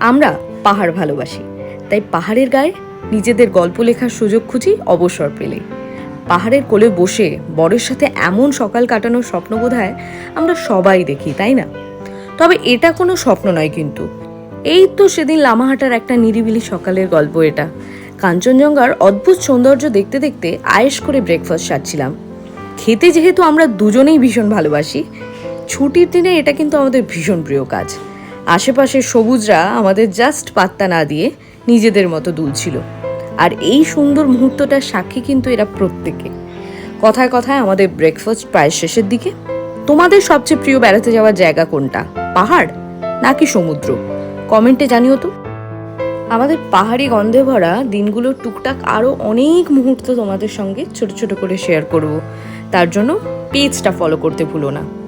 আমরা পাহাড় ভালোবাসি। তাই পাহাড়ের গায়ে নিজেদের গল্প লেখার সুযোগ খুঁজি অবসর পেলে। পাহাড়ের কোলে বসে বরের সাথে এমন সকাল কাটানোর স্বপ্ন বোধহয় আমরা সবাই দেখি, তাই না? তবে এটা কোনো স্বপ্ন নয় কিন্তু। এই তো সেদিন লামাহাটার একটা নিরিবিলি সকালের গল্প এটা। কাঞ্চনজঙ্ঘার অদ্ভুত সৌন্দর্য দেখতে দেখতে আয়েস করে ব্রেকফাস্ট সারছিলাম। খেতে যেহেতু আমরা দুজনেই ভীষণ ভালোবাসি, ছুটির দিনে এটা কিন্তু আমাদের ভীষণ প্রিয় কাজ। আশেপাশের সবুজরা আমাদের জাস্ট পাত্তা না দিয়ে নিজেদের মতো দুলছিল। আর এই সুন্দর মুহূর্তটার সাক্ষী কিন্তু এরা প্রত্যেকে। কথায় কথায় আমাদের ব্রেকফাস্ট প্রায় শেষের দিকে। তোমাদের সবচেয়ে প্রিয় বেড়াতে যাওয়ার জায়গা কোনটা? পাহাড়? নাকি সমুদ্র? কমেন্টে জানিও তো। আমাদের পাহাড়ি গন্ধে ভরা দিনগুলোর টুকটাক আরও অনেক মুহূর্ত তোমাদের সঙ্গে ছোট ছোট করে শেয়ার করব। তার জন্য পেজটা ফলো করতে ভুলো না।